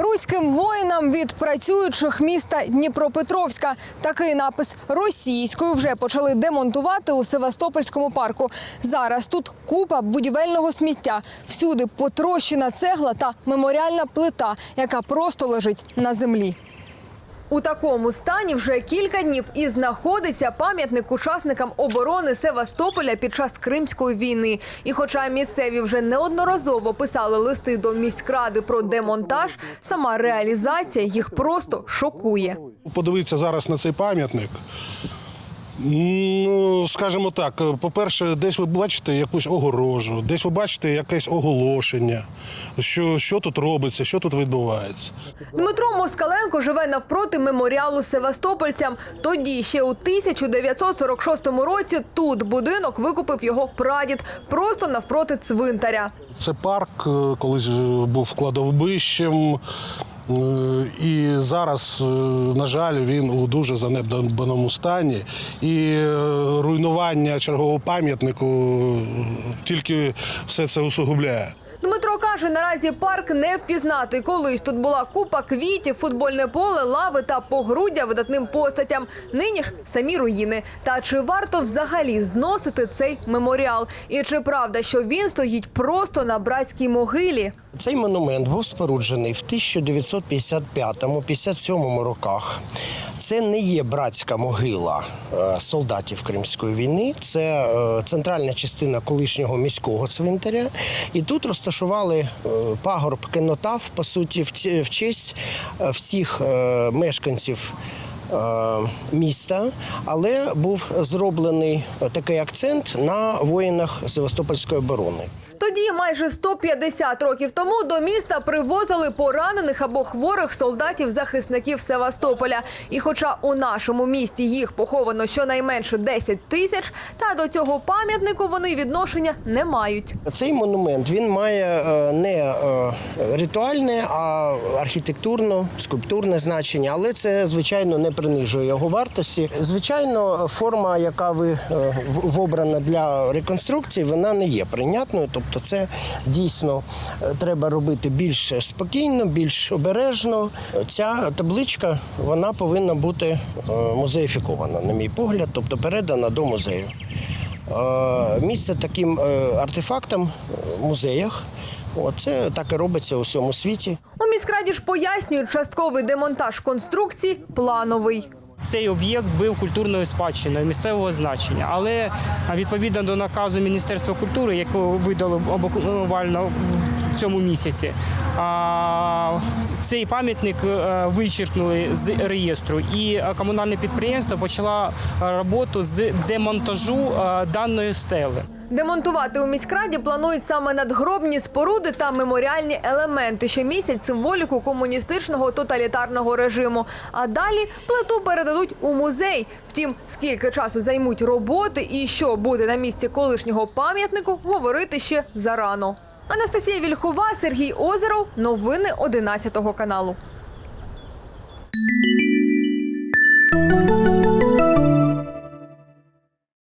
Руським воїнам від працюючих міста Дніпропетровська такий напис російською вже почали демонтувати у Севастопольському парку. Зараз тут купа будівельного сміття. Всюди потрощена цегла та меморіальна плита, яка просто лежить на землі. У такому стані вже кілька днів і знаходиться пам'ятник учасникам оборони Севастополя під час Кримської війни. І хоча місцеві вже неодноразово писали листи до міськради про демонтаж, сама реалізація їх просто шокує. Подивитися зараз на цей пам'ятник. Ну, скажімо так, по-перше, десь ви бачите якусь огорожу, десь ви бачите якесь оголошення, що, що тут робиться, що тут відбувається. Дмитро Москаленко живе навпроти меморіалу Севастопольцям. Тоді ще у 1946 році тут будинок викупив його прадід просто навпроти цвинтаря. Це парк е, колись е, був кладовищем. Е, І зараз, е, на жаль, він у дуже занедбаному стані. І е, руйнування чергового пам'ятнику тільки все це усугубляє. Дмитро каже, наразі парк не впізнати. Колись тут була купа квітів, футбольне поле, лави та погруддя видатним постатям. Нині ж самі руїни. Та чи варто взагалі зносити цей меморіал? І чи правда, що він стоїть просто на братській могилі? Цей монумент був споруджений в 1955-57 роках. Це не є братська могила е, солдатів Кримської війни, це е, центральна частина колишнього міського цвинтаря. І тут розташували е, пагорб кенотав, по суті, в честь всіх мешканців. Е, Міста, але був зроблений такий акцент на воїнах Севастопольської оборони. Тоді, майже 150 років тому, до міста привозили поранених або хворих солдатів-захисників Севастополя. І хоча у нашому місті їх поховано щонайменше 10 тисяч, та до цього пам'ятнику вони відношення не мають. Цей монумент він має е, не е, ритуальне, а архітектурно-скульптурне значення, але це звичайно не принижує його вартості. Звичайно, форма, яка ви е, вобрана для реконструкції, вона не є прийнятною. Тобто, це дійсно е, треба робити більш спокійно, більш обережно. Ця табличка вона повинна бути е, музеїфікована, на мій погляд, тобто передана до музею. Місце таким артефактам в музеях. О, Це так і робиться у всьому світі. У міськраді ж пояснюють, частковий демонтаж конструкції плановий. Цей об'єкт був культурною спадщиною місцевого значення, але відповідно до наказу Міністерства культури, якого видало буквально в цьому місяці, а, цей пам'ятник е, вичеркнули з реєстру, і е, комунальне підприємство почало роботу з демонтажу е, даної стели. Демонтувати у міськраді планують саме надгробні споруди та меморіальні елементи, що містять символіку комуністичного тоталітарного режиму. А далі плиту передадуть у музей. Втім, скільки часу займуть роботи і що буде на місці колишнього пам'ятнику, говорити ще зарано. Анастасія Вільхова, Сергій Озеров. Новини 11 каналу.